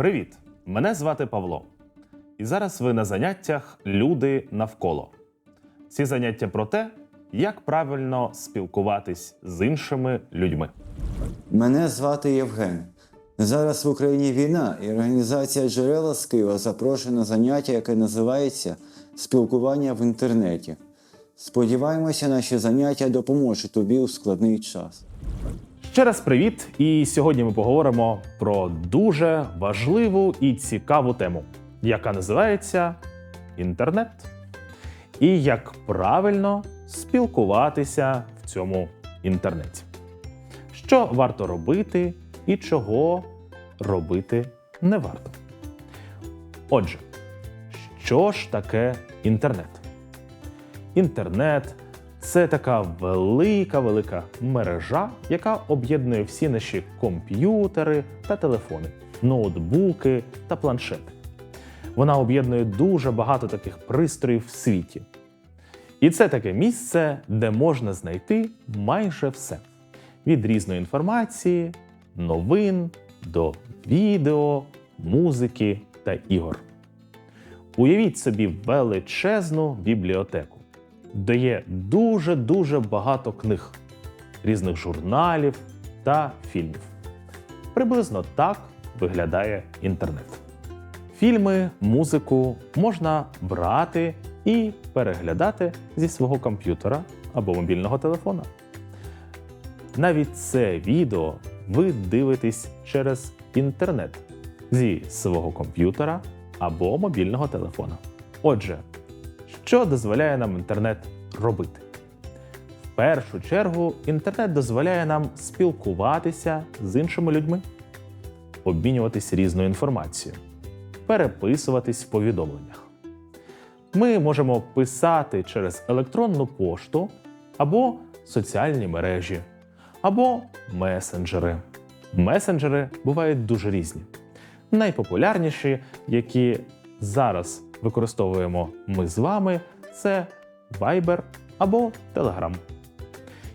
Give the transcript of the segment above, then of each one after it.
Привіт! Мене звати Павло. І зараз ви на заняттях Люди навколо. Ці заняття про те, як правильно спілкуватись з іншими людьми. Мене звати Євген. Зараз в Україні війна, і організація джерела з Києва запрошує на заняття, яке називається Спілкування в інтернеті. Сподіваємося, наші заняття допоможуть тобі у складний час. Ще раз привіт! І сьогодні ми поговоримо про дуже важливу і цікаву тему, яка називається інтернет. І як правильно спілкуватися в цьому інтернеті. Що варто робити і чого робити не варто. Отже, що ж таке інтернет? Інтернет це така велика велика мережа, яка об'єднує всі наші комп'ютери та телефони, ноутбуки та планшети. Вона об'єднує дуже багато таких пристроїв в світі. І це таке місце, де можна знайти майже все: від різної інформації, новин до відео, музики та ігор. Уявіть собі величезну бібліотеку, де є дуже-дуже багато книг, різних журналів та фільмів. Приблизно так виглядає інтернет. Фільми, музику можна брати і переглядати зі свого комп'ютера або мобільного телефона. Навіть це відео ви дивитесь через інтернет зі свого комп'ютера або мобільного телефона. Отже, що дозволяє нам інтернет робити? В першу чергу, інтернет дозволяє нам спілкуватися з іншими людьми, обмінюватись різною інформацією, переписуватись в повідомленнях. Ми можемо писати через електронну пошту або соціальні мережі, або месенджери. Месенджери бувають дуже різні. Найпопулярніші, які зараз використовуємо ми з вами, це Viber або Telegram.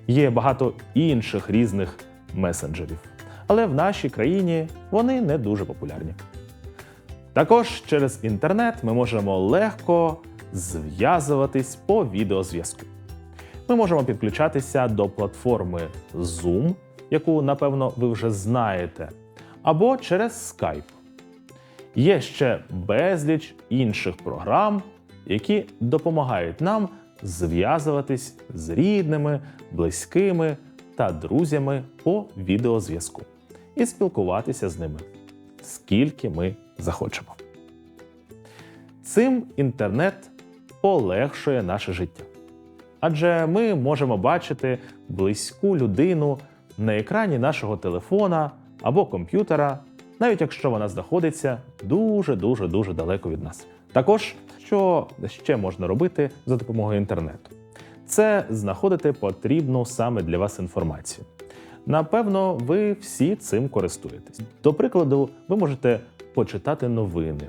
Є багато інших різних месенджерів, але в нашій країні вони не дуже популярні. Також через інтернет ми можемо легко зв'язуватись по відеозв'язку. Ми можемо підключатися до платформи Zoom, яку, напевно, ви вже знаєте, або через Skype. Є ще безліч інших програм, які допомагають нам зв'язуватись з рідними, близькими та друзями по відеозв'язку і спілкуватися з ними, скільки ми захочемо. Цим інтернет полегшує наше життя. Адже ми можемо бачити близьку людину на екрані нашого телефона або комп'ютера, навіть якщо вона знаходиться дуже-дуже дуже далеко від нас. Також, що ще можна робити за допомогою інтернету, це знаходити потрібну саме для вас інформацію. Напевно, ви всі цим користуєтесь. До прикладу, ви можете почитати новини,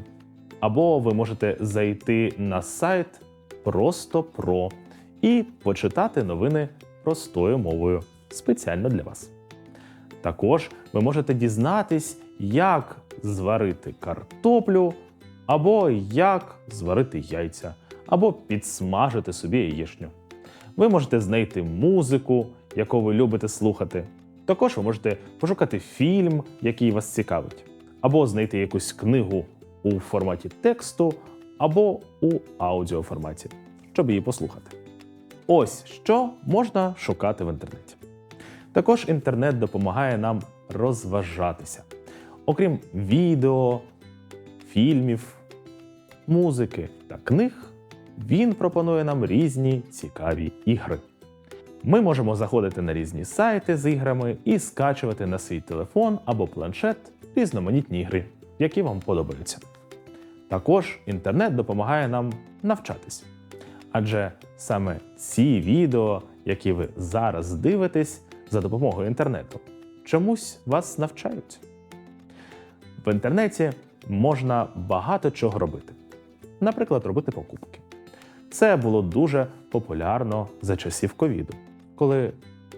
або ви можете зайти на сайт просто про і почитати новини простою мовою спеціально для вас. Також ви можете дізнатись, як зварити картоплю, або як зварити яйця, або підсмажити собі яєчню. Ви можете знайти музику, яку ви любите слухати. Також ви можете пошукати фільм, який вас цікавить, або знайти якусь книгу у форматі тексту, або у аудіоформаті, щоб її послухати. Ось що можна шукати в інтернеті. Також інтернет допомагає нам розважатися. Окрім відео, фільмів, музики та книг, він пропонує нам різні цікаві ігри. Ми можемо заходити на різні сайти з іграми і скачувати на свій телефон або планшет різноманітні ігри, які вам подобаються. Також інтернет допомагає нам навчатись. Адже саме ці відео, які ви зараз дивитесь за допомогою інтернету, чомусь вас навчають. В інтернеті можна багато чого робити. Наприклад, робити покупки. Це було дуже популярно за часів ковіду, коли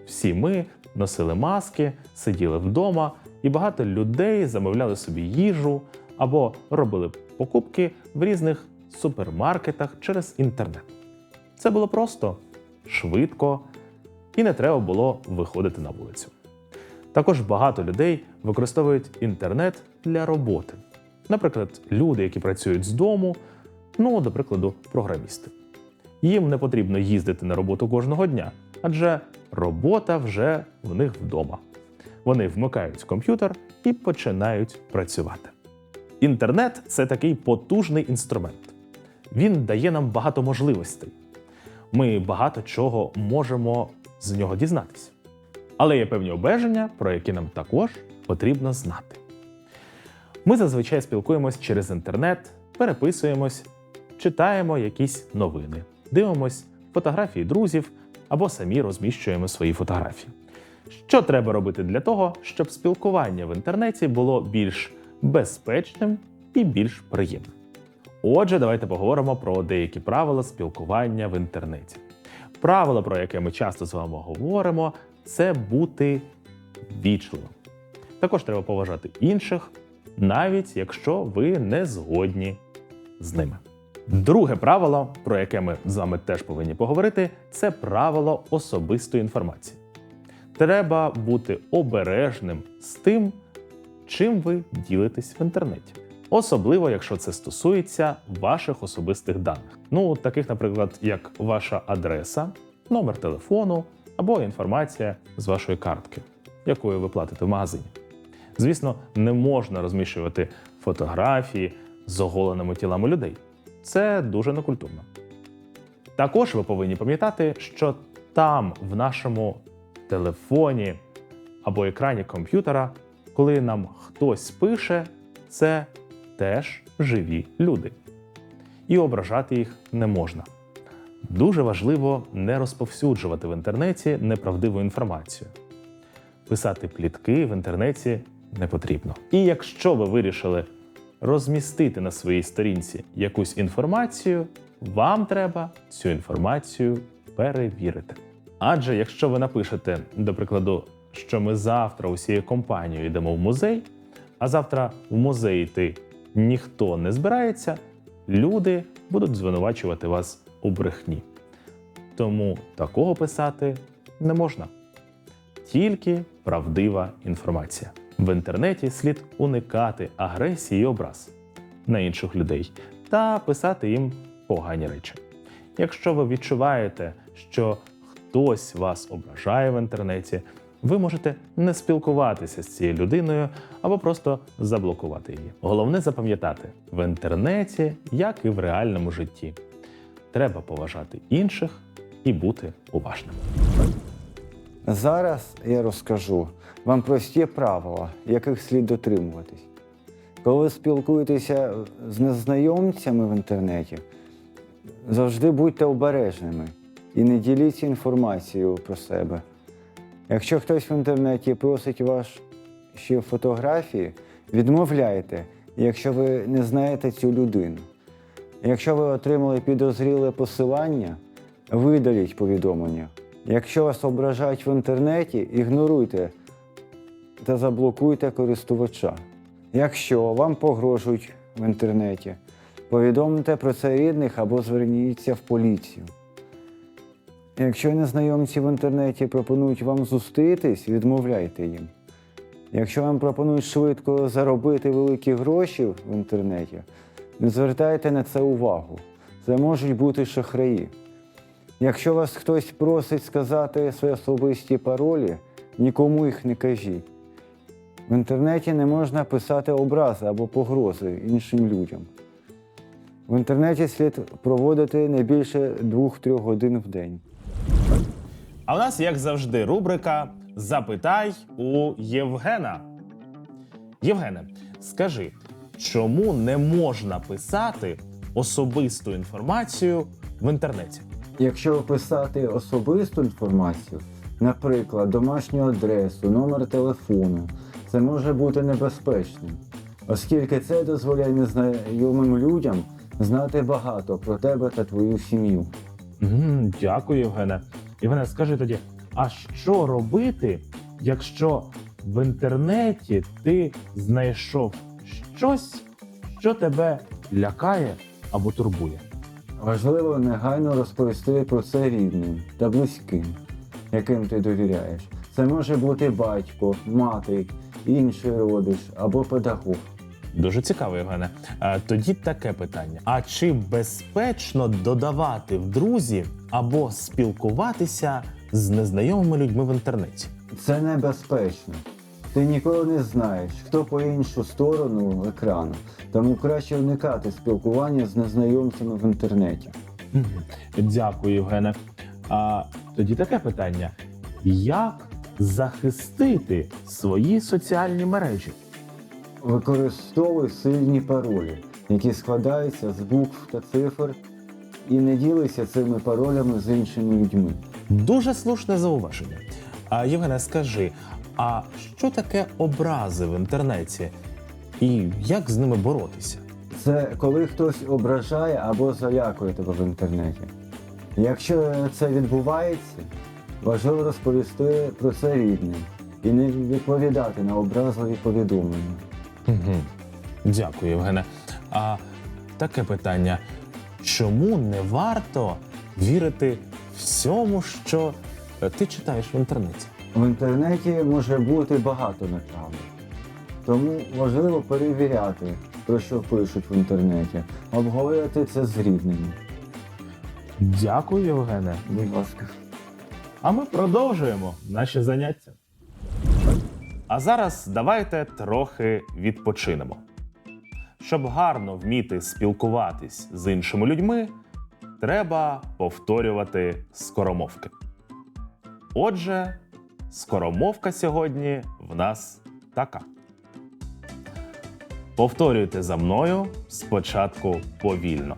всі ми носили маски, сиділи вдома, і багато людей замовляли собі їжу або робили покупки в різних супермаркетах через інтернет. Це було просто, швидко і не треба було виходити на вулицю. Також багато людей використовують інтернет для роботи. Наприклад, люди, які працюють з дому, ну, до прикладу, програмісти. Їм не потрібно їздити на роботу кожного дня, адже робота вже в них вдома. Вони вмикають комп'ютер і починають працювати. Інтернет це такий потужний інструмент. Він дає нам багато можливостей. Ми багато чого можемо з нього дізнатися. Але є певні обмеження, про які нам також потрібно знати. Ми зазвичай спілкуємось через інтернет, переписуємось, читаємо якісь новини, дивимось фотографії друзів або самі розміщуємо свої фотографії. Що треба робити для того, щоб спілкування в інтернеті було більш безпечним і більш приємним? Отже, давайте поговоримо про деякі правила спілкування в інтернеті. Правило, про яке ми часто з вами говоримо, це бути вічливим. Також треба поважати інших, навіть якщо ви не згодні з ними. Друге правило, про яке ми з вами теж повинні поговорити, це правило особистої інформації. Треба бути обережним з тим, чим ви ділитесь в інтернеті. Особливо, якщо це стосується ваших особистих даних. Ну, таких, наприклад, як ваша адреса, номер телефону або інформація з вашої картки, якою ви платите в магазині. Звісно, не можна розміщувати фотографії з оголеними тілами людей. Це дуже некультурно. Також ви повинні пам'ятати, що там, в нашому телефоні або екрані комп'ютера, коли нам хтось пише, це теж живі люди. І ображати їх не можна. Дуже важливо не розповсюджувати в інтернеті неправдиву інформацію. Писати плітки в інтернеті не потрібно. І якщо ви вирішили розмістити на своїй сторінці якусь інформацію, вам треба цю інформацію перевірити. Адже якщо ви напишете, до прикладу, що ми завтра усією компанією йдемо в музей, а завтра в музей йти ніхто не збирається, люди будуть звинувачувати вас у брехні. Тому такого писати не можна. Тільки правдива інформація. В інтернеті слід уникати агресії і образ на інших людей та писати їм погані речі. Якщо ви відчуваєте, що хтось вас ображає в інтернеті, ви можете не спілкуватися з цією людиною або просто заблокувати її. Головне запам'ятати в інтернеті, як і в реальному житті. Треба поважати інших і бути уважним. Зараз я розкажу вам прості правила, яких слід дотримуватись. Коли ви спілкуєтеся з незнайомцями в інтернеті, завжди будьте обережними і не діліться інформацією про себе. Якщо хтось в інтернеті просить ваші фотографії, відмовляйте, якщо ви не знаєте цю людину. Якщо ви отримали підозріле посилання, видаліть повідомлення. Якщо вас ображають в інтернеті, ігноруйте та заблокуйте користувача. Якщо вам погрожують в інтернеті, повідомте про це рідних або зверніться в поліцію. Якщо незнайомці в інтернеті пропонують вам зустрітись, відмовляйте їм. Якщо вам пропонують швидко заробити великі гроші в інтернеті, не звертайте на це увагу. Це можуть бути шахраї. Якщо вас хтось просить сказати свої особисті паролі, нікому їх не кажіть. В інтернеті не можна писати образи або погрози іншим людям. В інтернеті слід проводити не більше 2-3 годин в день. А в нас, як завжди, рубрика Запитай у Євгена. Євгене, скажи, чому не можна писати особисту інформацію в інтернеті? Якщо писати особисту інформацію, наприклад, домашню адресу, номер телефону, це може бути небезпечним, оскільки це дозволяє незнайомим людям знати багато про тебе та твою сім'ю. Дякую, Євгене. Євгене, скажи тоді, а що робити, якщо в інтернеті ти знайшов щось, що тебе лякає або турбує? Важливо негайно розповісти про це рідним та близьким, яким ти довіряєш. Це може бути батько, мати, інший родич або педагог. Дуже цікаво, Євгене. А, тоді таке питання: а чи безпечно додавати в друзі або спілкуватися з незнайомими людьми в інтернеті? Це небезпечно. Ти ніколи не знаєш, хто по іншу сторону екрану, тому краще уникати спілкування з незнайомцями в інтернеті. Дякую, Євгене. А тоді таке питання: як захистити свої соціальні мережі? Використовуй сильні паролі, які складаються з букв та цифр, і не ділися цими паролями з іншими людьми. Дуже слушне зауваження. А Євгене, скажи, а що таке образи в інтернеті? І як з ними боротися? Це коли хтось ображає або залякує тебе в інтернеті. Якщо це відбувається, важливо розповісти про це рідним і не відповідати на образливі повідомлення. Угу. Дякую, Євгене. А таке питання: чому не варто вірити всьому, що ти читаєш в інтернеті? В інтернеті може бути багато неправди. Тому важливо перевіряти, про що пишуть в інтернеті, обговорювати це з рідними. Дякую, Євгене. Будь ласка. А ми продовжуємо наші заняття. А зараз давайте трохи відпочинемо. Щоб гарно вміти спілкуватись з іншими людьми, треба повторювати скоромовки. Отже, скоромовка сьогодні в нас така. Повторюйте за мною спочатку повільно.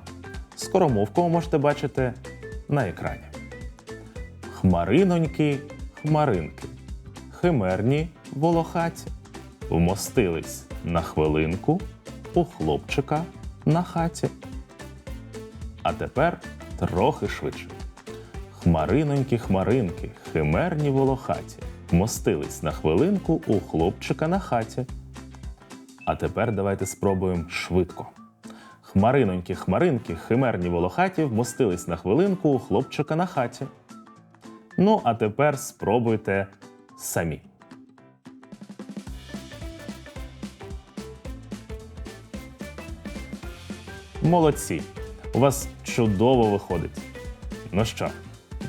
Скоромовку ви можете бачити на екрані. Хмариноньки, хмаринки, химерні волохаті, вмостились на хвилинку у хлопчика на хаті. А тепер трохи швидше. Хмаринонькі, хмаринки, химерні волохаті, вмостились на хвилинку у хлопчика на хаті. А тепер давайте спробуємо швидко. Хмаринонькі, хмаринки, химерні волохаті вмостились на хвилинку у хлопчика на хаті. Ну, а тепер спробуйте самі. Молодці! У вас чудово виходить. Ну що,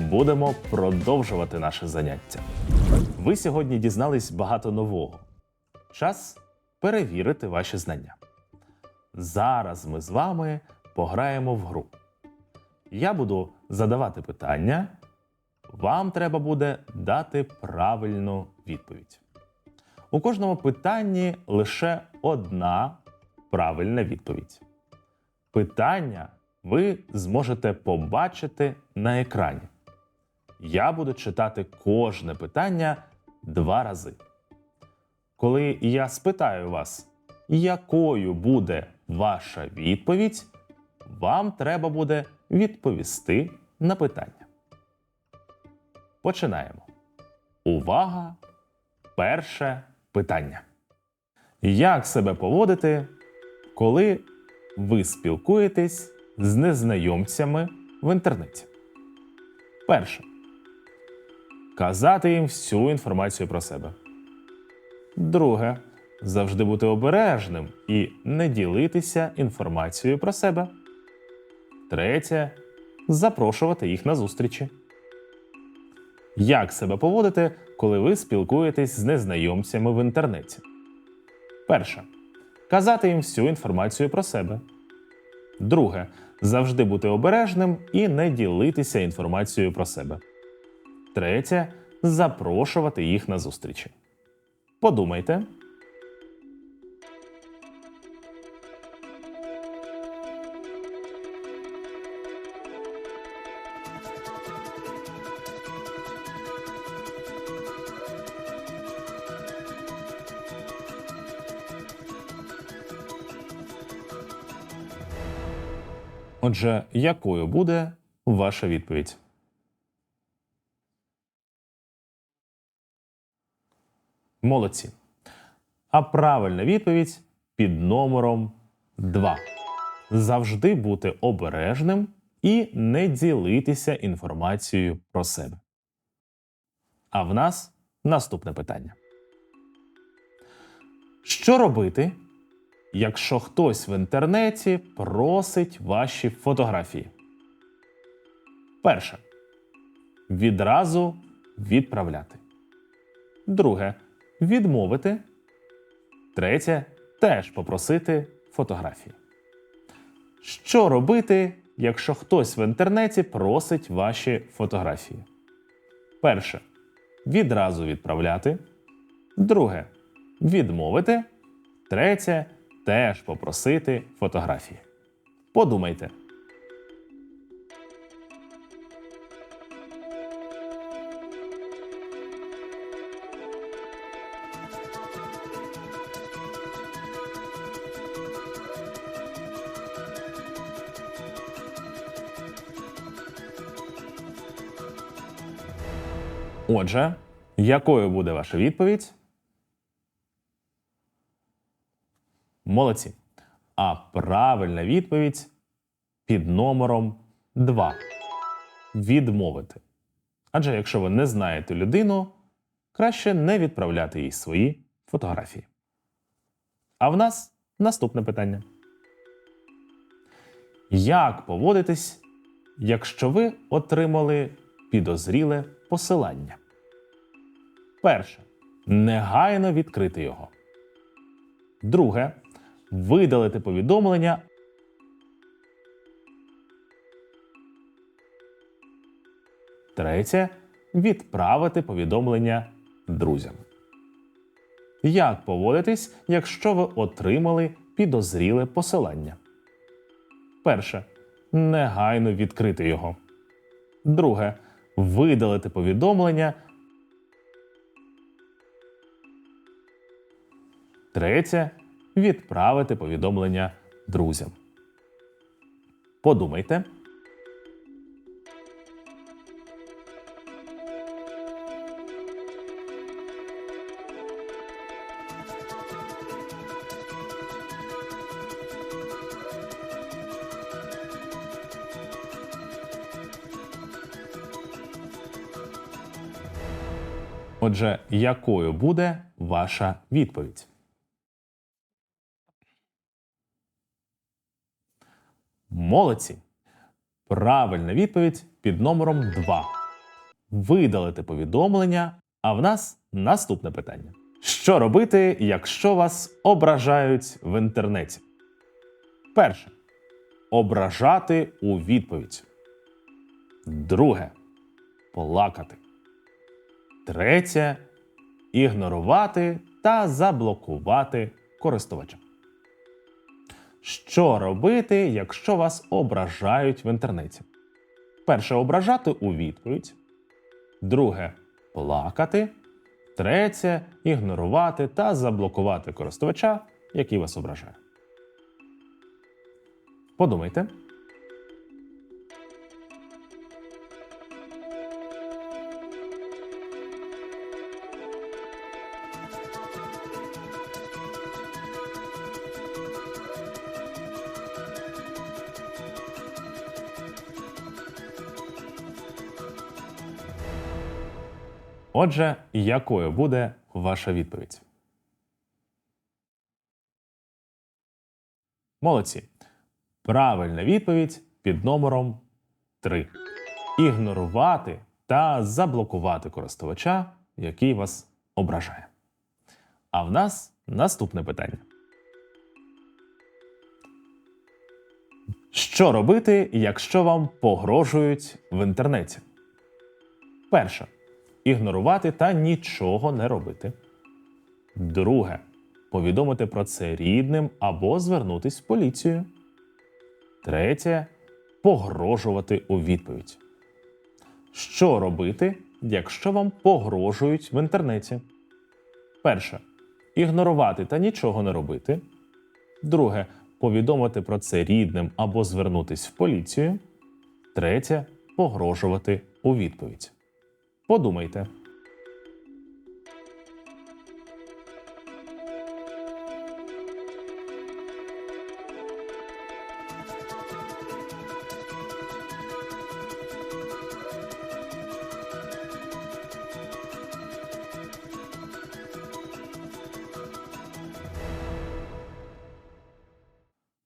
будемо продовжувати наше заняття. Ви сьогодні дізнались багато нового. Час перевірити ваші знання. Зараз ми з вами пограємо в гру. Я буду задавати питання, вам треба буде дати правильну відповідь. У кожному питанні лише одна правильна відповідь. Питання ви зможете побачити на екрані. Я буду читати кожне питання два рази. Коли я спитаю вас, якою буде ваша відповідь, вам треба буде відповісти на питання. Починаємо. Увага! Перше питання. Як себе поводити, коли ви спілкуєтесь з незнайомцями в інтернеті? Перше. Казати їм всю інформацію про себе. Друге. Завжди бути обережним і не ділитися інформацією про себе. Третє. Запрошувати їх на зустрічі. Як себе поводити, коли ви спілкуєтесь з незнайомцями в інтернеті? Перше. Казати їм всю інформацію про себе. Друге. Завжди бути обережним і не ділитися інформацією про себе. Третє. Запрошувати їх на зустрічі. Подумайте. Отже, якою буде ваша відповідь? Молодці. А правильна відповідь під номером 2. Завжди бути обережним і не ділитися інформацією про себе. А в нас наступне питання. Що робити, якщо хтось в інтернеті просить ваші фотографії? Перше. Відразу відправляти. Друге. Відмовити. Третє. Теж попросити фотографії. Що робити, якщо хтось в інтернеті просить ваші фотографії? Перше. Відразу відправляти. Друге. Відмовити. Третє. Теж попросити фотографії. Подумайте. Отже, якою буде ваша відповідь? Молодці. А правильна відповідь під номером 2. Відмовити. Адже якщо ви не знаєте людину, краще не відправляти їй свої фотографії. А в нас наступне питання. Як поводитись, якщо ви отримали підозріле посилання? Перше. Негайно відкрити його. Друге. Видалити повідомлення. Третє. Відправити повідомлення друзям. Як поводитись, якщо ви отримали підозріле посилання? Перше. Негайно відкрити його. Друге. Видалити повідомлення. Третє відправити повідомлення друзям. Подумайте. Отже, якою буде ваша відповідь? Молодці. Правильна відповідь під номером 2. Видалити повідомлення. А в нас наступне питання: що робити, якщо вас ображають в інтернеті? Перше. Ображати у відповідь. Друге. Плакати. Третє. Ігнорувати та заблокувати користувача. Що робити, якщо вас ображають в інтернеті? Перше ображати у відповідь. Друге плакати. Третє ігнорувати та заблокувати користувача, який вас ображає. Подумайте. Отже, якою буде ваша відповідь? Молодці. Правильна відповідь під номером 3. Ігнорувати та заблокувати користувача, який вас ображає. А в нас наступне питання. Що робити, якщо вам погрожують в інтернеті? Перше ігнорувати та нічого не робити. Друге повідомити про це рідним або звернутись в поліцію. Третє погрожувати у відповідь. Що робити, якщо вам погрожують в інтернеті? Перше. Ігнорувати та нічого не робити. Друге повідомити про це рідним або звернутись в поліцію. Третє погрожувати у відповідь. Подумайте.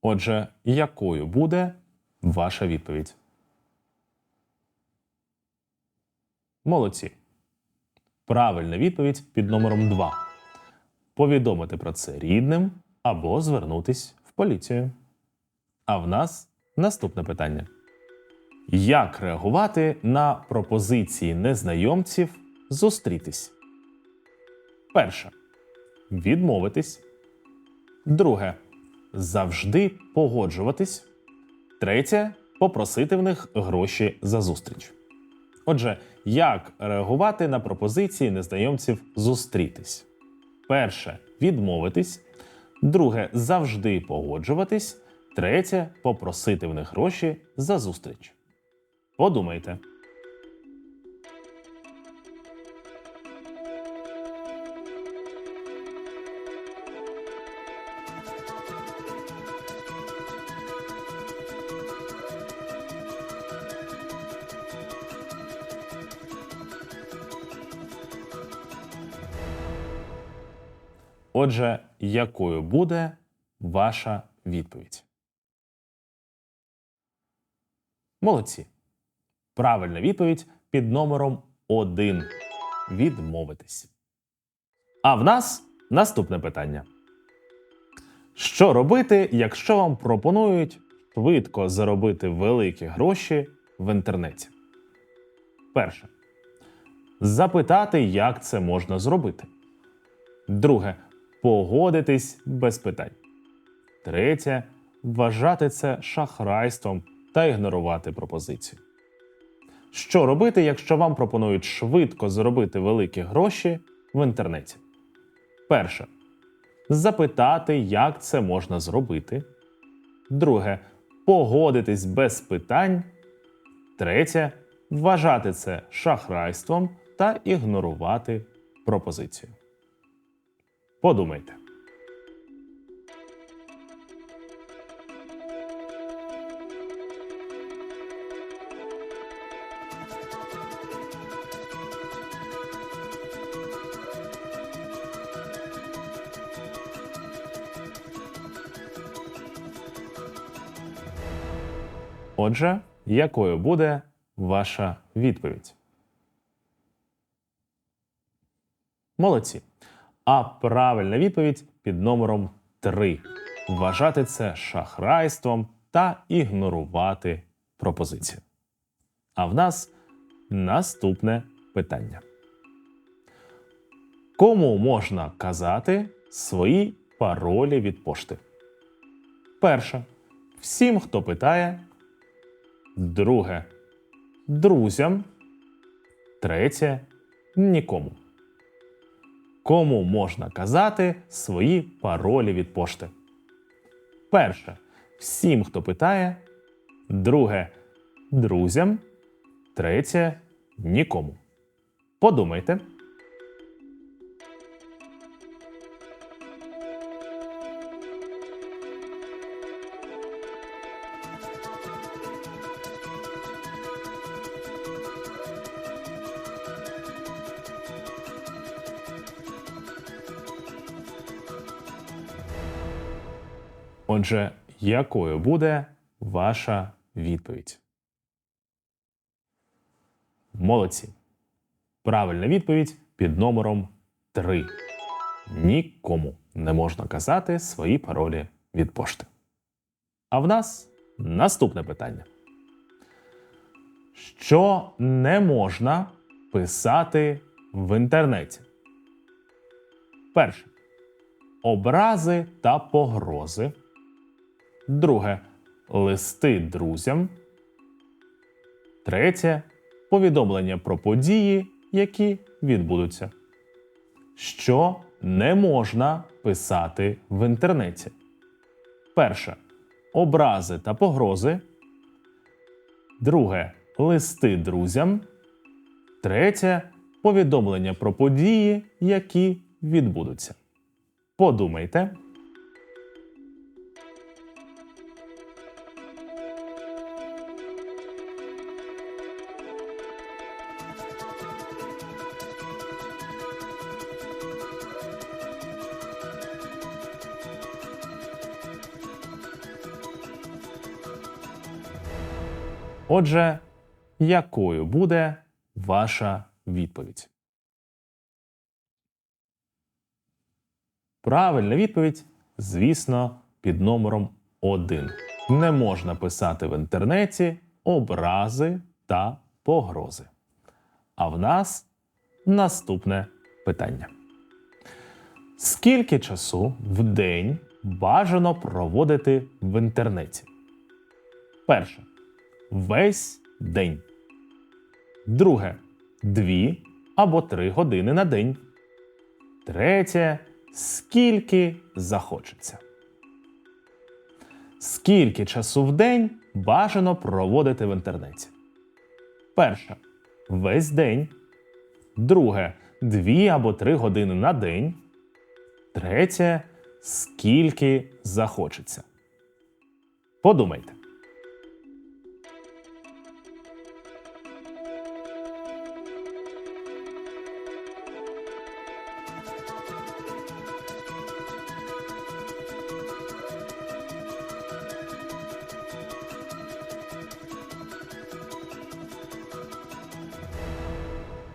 Отже, якою буде ваша відповідь? Молодці. Правильна відповідь під номером 2. Повідомити про це рідним або звернутись в поліцію. А в нас наступне питання: Як реагувати на пропозиції незнайомців зустрітись? Перше. Відмовитись. Друге. Завжди погоджуватись. Третє попросити в них гроші за зустріч. Отже, як реагувати на пропозиції незнайомців зустрітись? Перше відмовитись. Друге завжди погоджуватись. Третє попросити в них гроші за зустріч. Подумайте. Отже, якою буде ваша відповідь? Молодці. Правильна відповідь під номером 1. Відмовитись. А в нас наступне питання. Що робити, якщо вам пропонують швидко заробити великі гроші в інтернеті? Перше. Запитати, як це можна зробити. Друге погодитись без питань. Третє вважати це шахрайством та ігнорувати пропозицію. Що робити, якщо вам пропонують швидко заробити великі гроші в інтернеті? Перше. Запитати, як це можна зробити. Друге. Погодитись без питань. Третє. Вважати це шахрайством та ігнорувати пропозицію. Подумайте. Отже, якою буде ваша відповідь? Молодці. А правильна відповідь під номером 3. Вважати це шахрайством та ігнорувати пропозицію. А в нас наступне питання. Кому можна казати свої паролі від пошти? Перше. Всім, хто питає. Друге. Друзям. Третє. Нікому. Кому можна казати свої паролі від пошти? Перше. Всім, хто питає. Друге. Друзям. Третє. Нікому. Подумайте. Отже, якою буде ваша відповідь? Молодці. Правильна відповідь під номером 3. Нікому не можна казати свої паролі від пошти. А в нас наступне питання. Що не можна писати в інтернеті? Перше. Образи та погрози. Друге листи друзям. Третє повідомлення про події, які відбудуться. Що не можна писати в інтернеті. Перше образи та погрози. Друге листи друзям. Третє повідомлення про події, які відбудуться. Подумайте. Отже, якою буде ваша відповідь? Правильна відповідь, звісно, під номером 1. Не можна писати в інтернеті образи та погрози. А в нас наступне питання. Скільки часу в день бажано проводити в інтернеті? Перше. Весь день. Друге. Дві або три години на день. Третє. Скільки захочеться. Скільки часу в день бажано проводити в інтернеті? Перше. Весь день. Друге. Дві або три години на день. Третє. Скільки захочеться. Подумайте.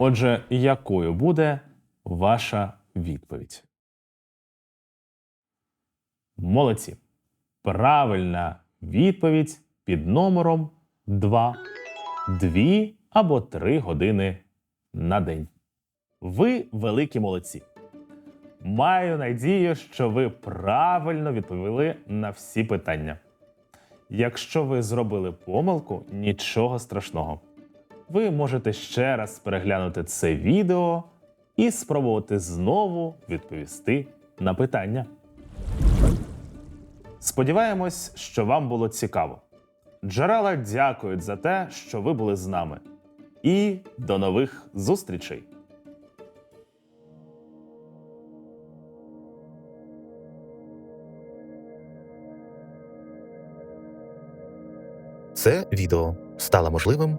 Отже, якою буде ваша відповідь? Молодці. Правильна відповідь під номером 2. Дві або три години на день. Ви великі молодці. Маю надію, що ви правильно відповіли на всі питання. Якщо ви зробили помилку, нічого страшного. Ви можете ще раз переглянути це відео і спробувати знову відповісти на питання. Сподіваємось, що вам було цікаво. Джерела дякують за те, що ви були з нами. І до нових зустрічей! Це відео стало можливим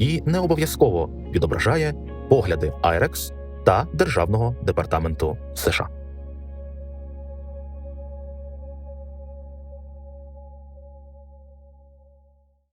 і не обов'язково відображає погляди IREX та Державного департаменту США.